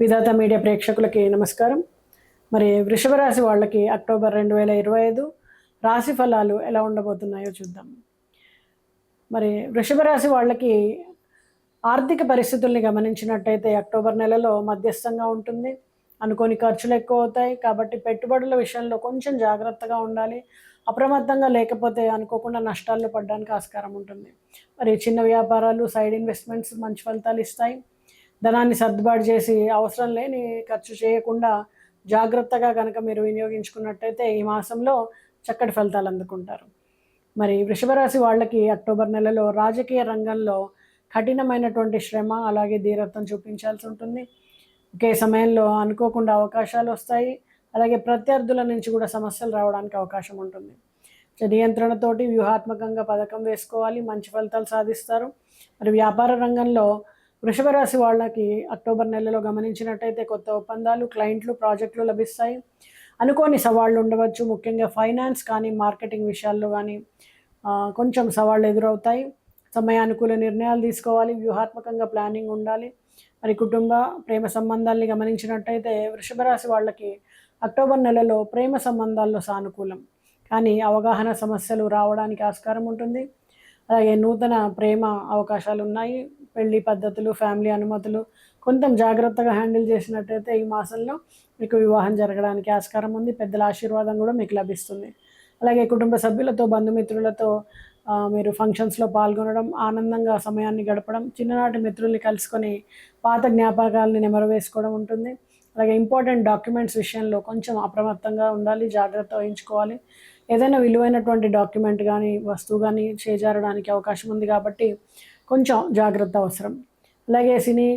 విధాత media ప్రేక్షకులకి నమస్కారం. మరి వృషభ రాశి వాళ్ళకి అక్టోబర్ రెండు వేల ఇరవై ఐదు రాశి ఫలాలు ఎలా ఉండబోతున్నాయో చూద్దాం. మరి వృషభ రాశి వాళ్ళకి ఆర్థిక పరిస్థితుల్ని గమనించినట్టయితే అక్టోబర్ నెలలో మధ్యస్థంగా ఉంటుంది. అనుకోని ఖర్చులు ఎక్కువ అవుతాయి. కాబట్టి పెట్టుబడుల విషయంలో కొంచెం జాగ్రత్తగా ఉండాలి. అప్రమత్తంగా లేకపోతే అనుకోకుండా నష్టాల్లో పడడానికి ఆస్కారం ఉంటుంది. మరి చిన్న వ్యాపారాలు సైడ్ ఇన్వెస్ట్మెంట్స్ మంచి ఫలితాలు ఇస్తాయి. ధనాన్ని సర్దుబాటు చేసి అవసరం లేని ఖర్చు చేయకుండా జాగ్రత్తగా కనుక మీరు వినియోగించుకున్నట్టయితే ఈ మాసంలో చక్కటి ఫలితాలు అందుకుంటారు. మరి వృషభరాశి వాళ్ళకి అక్టోబర్ నెలలో రాజకీయ రంగంలో కఠినమైనటువంటి శ్రమ అలాగే ధీరత్వం చూపించాల్సి ఉంటుంది. ఒకే సమయంలో అనుకోకుండా అవకాశాలు వస్తాయి. అలాగే ప్రత్యర్థుల నుంచి కూడా సమస్యలు రావడానికి అవకాశం ఉంటుంది. నియంత్రణతోటి వ్యూహాత్మకంగా పథకం వేసుకోవాలి మంచి ఫలితాలు సాధిస్తారు. మరి వ్యాపార రంగంలో వృషభ రాశి వాళ్ళకి అక్టోబర్ నెలలో గమనించినట్టయితే కొత్త ఒప్పందాలు క్లయింట్లు ప్రాజెక్టులు లభిస్తాయి. అనుకోని సవాళ్ళు ఉండవచ్చు. ముఖ్యంగా ఫైనాన్స్ కానీ మార్కెటింగ్ విషయాల్లో కానీ కొంచెం సవాళ్ళు ఎదురవుతాయి. సమయానుకూల నిర్ణయాలు తీసుకోవాలి. వ్యూహాత్మకంగా ప్లానింగ్ ఉండాలి. మరి కుటుంబ ప్రేమ సంబంధాల్ని గమనించినట్టయితే వృషభరాశి వాళ్ళకి అక్టోబర్ నెలలో ప్రేమ సంబంధాల్లో సానుకూలం. కానీ అవగాహన సమస్యలు రావడానికి ఆస్కారం ఉంటుంది. అలాగే నూతన ప్రేమ అవకాశాలు ఉన్నాయి. పెళ్ళి పద్ధతులు ఫ్యామిలీ అనుమతులు కొంచెం జాగ్రత్తగా హ్యాండిల్ చేసినట్టయితే ఈ మాసంలో మీకు వివాహం జరగడానికి ఆస్కారం ఉంది. పెద్దల ఆశీర్వాదం కూడా మీకు లభిస్తుంది. అలాగే కుటుంబ సభ్యులతో బంధుమిత్రులతో మీరు ఫంక్షన్స్లో పాల్గొనడం ఆనందంగా సమయాన్ని గడపడం చిన్ననాటి మిత్రుల్ని కలుసుకొని పాత జ్ఞాపకాలని నెమరవేసుకోవడం ఉంటుంది. అలాగే ఇంపార్టెంట్ డాక్యుమెంట్స్ విషయంలో కొంచెం అప్రమత్తంగా ఉండాలి జాగ్రత్త వహించుకోవాలి. ఏదైనా విలువైనటువంటి డాక్యుమెంట్ కానీ వస్తువు కానీ చేజారడానికి అవకాశం ఉంది కాబట్టి కొంచెం జాగ్రత్త అవసరం. అలాగే సినీ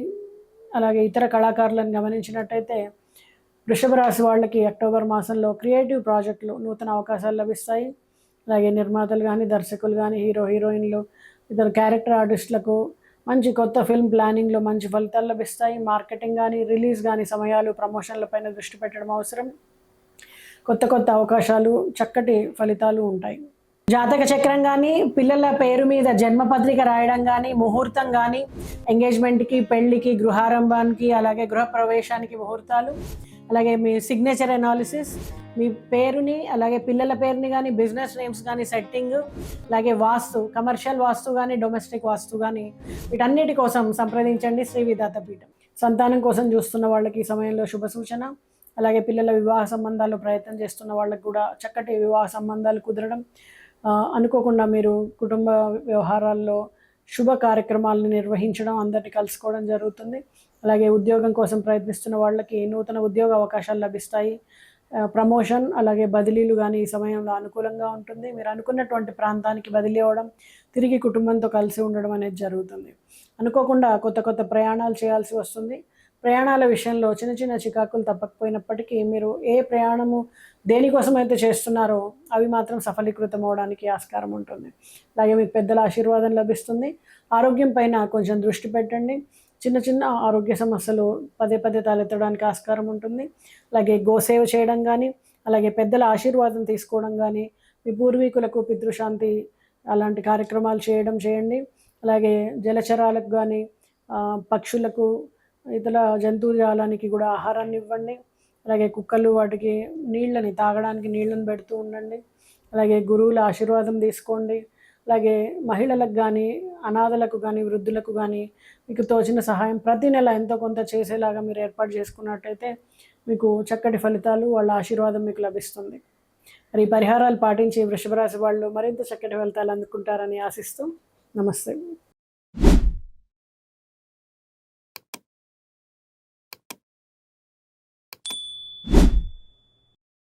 అలాగే ఇతర కళాకారులను గమనించినట్టయితే వృషభ రాశి వాళ్ళకి అక్టోబర్ మాసంలో క్రియేటివ్ ప్రాజెక్టులు నూతన అవకాశాలు లభిస్తాయి. అలాగే నిర్మాతలు కానీ దర్శకులు కానీ హీరో హీరోయిన్లు ఇతర క్యారెక్టర్ ఆర్టిస్టులకు మంచి కొత్త ఫిల్మ్ ప్లానింగ్లో మంచి ఫలితాలు లభిస్తాయి. మార్కెటింగ్ కానీ రిలీజ్ కానీ సమయాలు ప్రమోషన్లపైన దృష్టి పెట్టడం అవసరం. కొత్త కొత్త అవకాశాలు చక్కటి ఫలితాలు ఉంటాయి. జాతక చక్రం కానీ పిల్లల పేరు మీద జన్మపత్రిక రాయడం కానీ ముహూర్తం కానీ ఎంగేజ్మెంట్కి పెళ్ళికి గృహారంభానికి అలాగే గృహప్రవేశానికి ముహూర్తాలు అలాగే మీ సిగ్నేచర్ అనాలిసిస్ మీ పేరుని అలాగే పిల్లల పేరుని కానీ బిజినెస్ నేమ్స్ కానీ సెట్టింగ్ అలాగే వాస్తు కమర్షియల్ వాస్తు కానీ డొమెస్టిక్ వాస్తు కానీ వీటన్నిటి కోసం సంప్రదించండి శ్రీ విధాత పీఠం. సంతానం కోసం చూస్తున్న వాళ్ళకి ఈ సమయంలో శుభ సూచన. అలాగే పిల్లల వివాహ సంబంధాలు ప్రయత్నం చేస్తున్న వాళ్ళకి కూడా చక్కటి వివాహ సంబంధాలు కుదరడం. అనుకోకుండా మీరు కుటుంబ వ్యవహారాల్లో శుభ కార్యక్రమాలను నిర్వహించడం అందరిని కలుసుకోవడం జరుగుతుంది. అలాగే ఉద్యోగం కోసం ప్రయత్నిస్తున్న వాళ్ళకి నూతన ఉద్యోగ అవకాశాలు లభిస్తాయి. ప్రమోషన్ అలాగే బదిలీలు కానీ ఈ సమయంలో అనుకూలంగా ఉంటుంది. మీరు అనుకున్నటువంటి ప్రాంతానికి బదిలీ అవ్వడం తిరిగి కుటుంబంతో కలిసి ఉండడం అనేది జరుగుతుంది. అనుకోకుండా కొత్త కొత్త ప్రయాణాలు చేయాల్సి వస్తుంది. ప్రయాణాల విషయంలో చిన్న చిన్న చికాకులు తప్పకపోయినప్పటికీ మీరు ఏ ప్రయాణము దేనికోసం అయితే చేస్తున్నారో అవి మాత్రం సఫలీకృతం అవడానికి ఆస్కారం ఉంటుంది. అలాగే మీకు పెద్దల ఆశీర్వాదం లభిస్తుంది. ఆరోగ్యం పైన కొంచెం దృష్టి పెట్టండి. చిన్న చిన్న ఆరోగ్య సమస్యలు పదే పదే తలెత్తడానికి ఆస్కారం ఉంటుంది. అలాగే గోసేవ చేయడం కానీ అలాగే పెద్దల ఆశీర్వాదం తీసుకోవడం కానీ మీ పూర్వీకులకు పితృశాంతి అలాంటి కార్యక్రమాలు చేయడం చేయండి. అలాగే జలచరాలకు కానీ పక్షులకు ఇతర జంతుజాలానికి కూడా ఆహారాన్ని ఇవ్వండి. అలాగే కుక్కలు వాటికి నీళ్ళని తాగడానికి నీళ్ళని పెడుతూ ఉండండి. అలాగే గురువుల ఆశీర్వాదం తీసుకోండి. అలాగే మహిళలకు కానీ అనాథలకు కానీ వృద్ధులకు కానీ మీకు తోచిన సహాయం ప్రతి నెల ఎంతో కొంత చేసేలాగా మీరు ఏర్పాటు చేసుకున్నట్టయితే మీకు చక్కటి ఫలితాలు వాళ్ళ ఆశీర్వాదం మీకు లభిస్తుంది. మరి పరిహారాలు పాటించి వృషభరాశి వాళ్ళు మరింత చక్కటి ఫలితాలు అందుకుంటారని ఆశిస్తూ నమస్తే.